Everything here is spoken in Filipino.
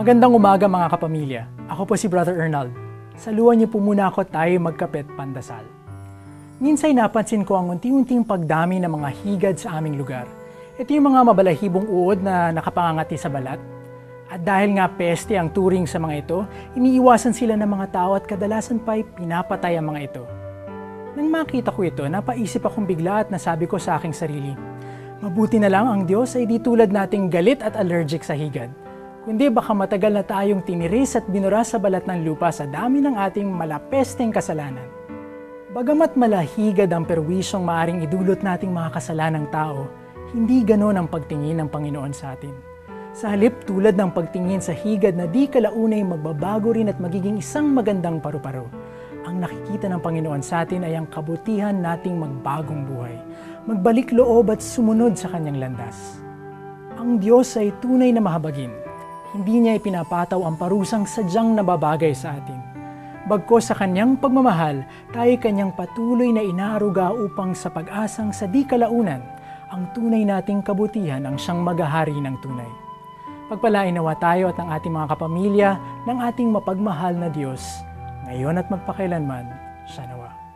Magandang umaga mga kapamilya. Ako po si Brother Ernald. Saluhan niyo po muna ako tayo magkapit pandasal. Minsay napansin ko ang unti-unting pagdami ng mga higad sa aming lugar. Ito yung mga mabalahibong uod na nakapangangati sa balat. At dahil nga peste ang turing sa mga ito, iniiwasan sila ng mga tao at kadalasan pa'y pinapatay ang mga ito. Nang makita ko ito, napaisip akong bigla at nasabi ko sa aking sarili, Mabuti na lang ang Diyos ay di tulad nating galit at allergic sa higad. Kundi baka matagal na tayong tiniris at binura sa balat ng lupa sa dami ng ating malapesteng kasalanan. Bagamat malahigad ang perwisyong maaring idulot nating mga kasalanang tao, hindi ganon ang pagtingin ng Panginoon sa atin. Sa halip tulad ng pagtingin sa higad na di kalaunay magbabago rin at magiging isang magandang paru-paro, ang nakikita ng Panginoon sa atin ay ang kabutihan nating magbagong buhay, magbalik loob at sumunod sa kanyang landas. Ang Diyos ay tunay na mahabagin. Hindi niya ipinapataw ang parusang sadyang nababagay sa atin. Bagko sa kanyang pagmamahal, tayo kanyang patuloy na inaaruga upang sa pag-asang sa di kalaunan, ang tunay nating kabutihan ang siyang magahari ng tunay. Pagpalain nawa tayo at ang ating mga kapamilya ng ating mapagmahal na Diyos, ngayon at magpakailanman, siya nawa.